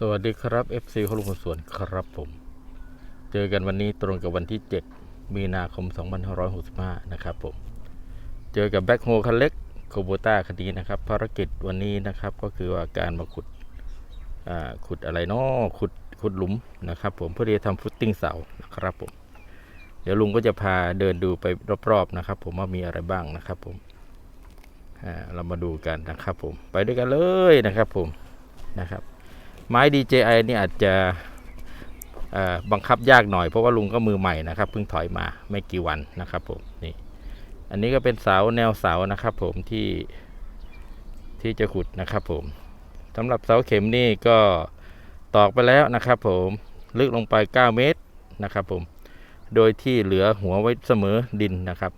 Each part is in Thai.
สวัสดีครับ FC ของลุงคนสวนครับผม เจอกันวันนี้ตรงกับวันที่ 7 มีนาคม 2565 นะครับผม เจอกับแบ็คโฮคันเล็กโคโบต้าคดีนะครับ ภารกิจวันนี้นะครับก็คือว่าการมาขุดอ่าขุดอะไรนาะขุดขุดหลุมนะครับผมเพื่อที่จะทำฟุตติ้งเสานะครับผม เดี๋ยวลุงก็จะพาเดินดูไปรอบๆนะครับ ผมว่ามีอะไรบ้างนะครับผมอ่าเรามาดูกันนะครับผมไปด้วยกันเลยนะครับผมนะครับ ไม้ DJI นี่อาจจะบังคับยากหน่อยเพราะว่าลุงก็มือใหม่นะครับเพิ่งถอยมาไม่กี่วันนะครับผมนี่อันนี้ก็เป็นเสาแนวเสานะครับผมที่ที่จะขุดนะครับผมสำหรับเสาเข็มนี่ก็ตอกไปแล้วนะครับผมลึกลงไป 9 เมตรนะครับผมโดยที่เหลือหัวไว้เสมอดินนะครับ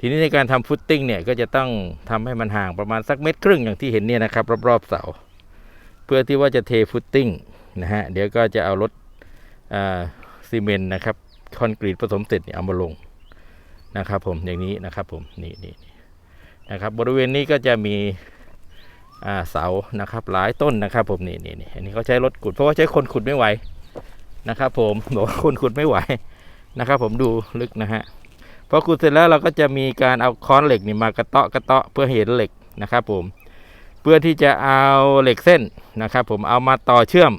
ทีนี้ในการทำฟุตติ้งเนี่ยก็จะต้องทำให้มันห่างประมาณสักเมตรครึ่งอย่างที่เห็นเนี่ยนะครับรอบๆเสา เพื่อที่ว่าจะเทฟุตติ้งนะฮะเดี๋ยวก็จะเอารถซีเมนต์นะครับคอนกรีตผสมเสร็จเอามาลงนะครับผมอย่างนี้นะครับผมนี่นี่นะครับบริเวณนี้ก็จะมีเสานะครับหลายต้นนะครับผมนี่นี่นี่อันนี้เขาใช้รถขุดเพราะว่าใช้คนขุดไม่ไหวนะครับ ผมบอกว่าคนขุดไม่ไหวนะครับผมดูลึกนะฮะพอขุดเสร็จแล้วเราก็จะมีการเอาค้อนเหล็กนี่มากระเตาะกระเตาะเพื่อเห็นเหล็กนะครับผม พื่อที่จะเอาเหล็กเส้นนะครับ ผมเอามาต่อเชื่อม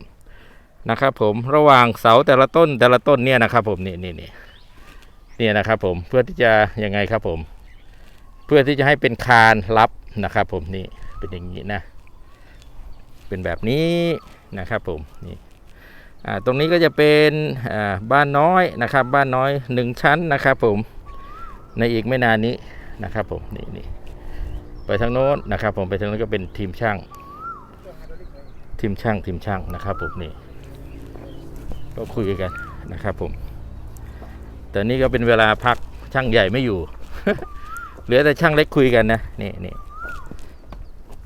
นะครับ ผมระหว่างเสาแต่ละต้นแต่ละต้นเนี่ยนะครับ ผมนี่นี่นี่นี่นะครับ ผมเพื่อที่จะยังไงครับ ผม เพื่อที่จะให้เป็นคานรับนะครับ ผมนี่เป็นอย่างนี้นะ เป็นแบบนี้นะครับ ผมนี่ตรงนี้ก็จะเป็นบ้านน้อยนะครับ บ้านน้อยหนึ่งชั้นนะครับ ผมในอีกไม่นานนี้นะครับ ผมนี่นี่ ไปทางโน้นนะครับ ผมไปทางโน้นก็เป็นทีมช่าง ทีมช่างทีมช่างนะครับผมนี่ก็คุยกันนะครับ ผม แต่นี่ก็เป็นเวลาพักช่างใหญ่ไม่อยู่ เหลือแต่ช่างเล็กคุยกันนะนี่นี่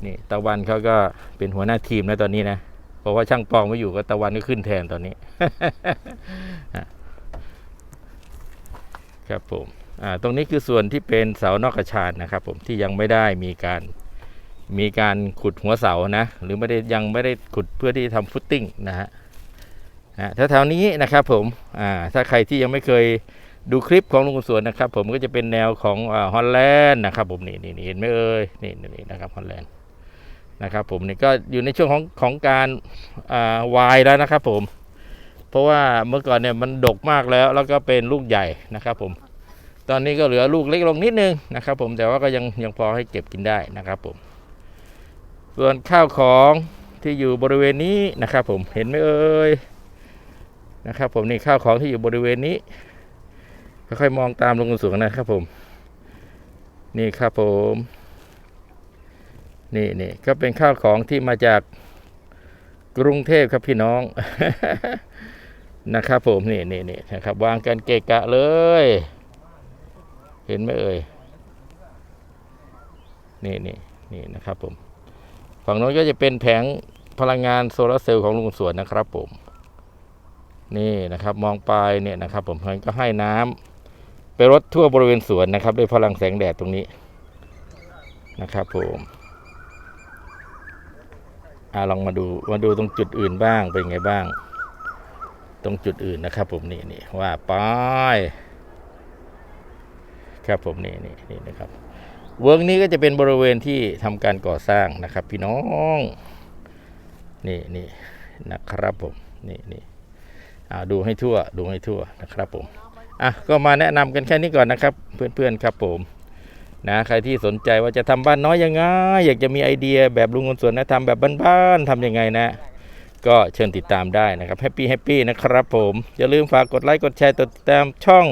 นี่ตะวันเขาก็เป็นหัวหน้าทีมนะตอนนี้นะเพราะว่าช่างปองไม่อยู่ก็ตะวันก็ขึ้นแทนตอนนี้ ครับผม ตรงนี้คือส่วนที่เป็นเสานอกกระชานนะครับ ผมที่ยังไม่ได้มีการมีการขุดหัวเสานะ หรือไม่ได้ยังไม่ได้ขุดเพื่อที่ทำฟุตติ้งนะฮะแถวๆนี้นะครับผมถ้าใครที่ยังไม่เคยดูคลิปของลุงสวนนะครับ ผมก็จะเป็นแนวของฮอลแลนด์นะครับ ผมนี่นี่เห็นไหมเอ่ยนี่นี่นะครับฮอลแลนด์นะครับ ผมนี่ก็อยู่ในช่วงของของการวายแล้วนะครับ ผม เพราะว่าเมื่อก่อนเนี่ยมันดกมากแล้ว แล้วก็เป็นลูกใหญ่นะครับ ผม ตอนนี้ก็เหลือลูกเล็กลงนิดนึงนะครับ ผมแต่ว่าก็ยังยังพอให้เก็บกินได้นะครับผม ส่วนข้าวของที่อยู่บริเวณนี้นะครับ ผมเห็นไหมเอ่ยนะครับ ผมนี่ข้าวของที่อยู่บริเวณนี้ค่อยๆมองตามลงสูงนะครับผม นี่ครับผมนี่นี่ก็เป็นข้าวของที่มาจากกรุงเทพครับพี่น้องนะครับผมนี่นี่นี่นะครับ วางกันเกะกะเลย ห็นไหมเอ่ยนี่นี่นี่นะครับผม ฝั่งโน้นก็จะเป็นแผงพลังงานโซลาร์เซลล์ของลุงสวนนะครับผม นี่นะครับมองไปเนี่ยนะครับผมมันก็ให้น้ำไปรดทั่วบริเวณสวนนะครับด้วยพลังแสงแดดตรงนี้นะครับผมอ่าลองมาดูมาดูตรงจุดอื่นบ้างเป็นไงบ้าง ตรงจุดอื่นนะครับผมนี่นี่ว่าไป ครับผมนี่นี่นี่นะครับเวิร์กนี้ก็จะเป็นบริเวณที่ทำการก่อสร้างนะครับ พี่น้องนี่นี่นะครับผมนี่นี่อ่าดูให้ทั่วดูให้ทั่วนะครับผมอะก็มาแนะนำกันแค่นี้ก่อนนะครับ เพื่อนๆครับผมนะใครที่สนใจว่าจะทำบ้านน้อยยังไง อยากจะมีไอเดียแบบลุงคนสวนนะทำแบบบ้านๆทำยังไงนะ ก็เชิญติดตามได้นะครับแฮปปี้แฮปปี้นะครับผม อย่าลืมฝากกดไลค์กดแชร์ติดตามช่อง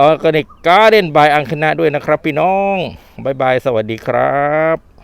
ออร์แกนิกการ์เด้นบายอังคณะด้วยนะครับพี่น้องบายบายสวัสดีครับ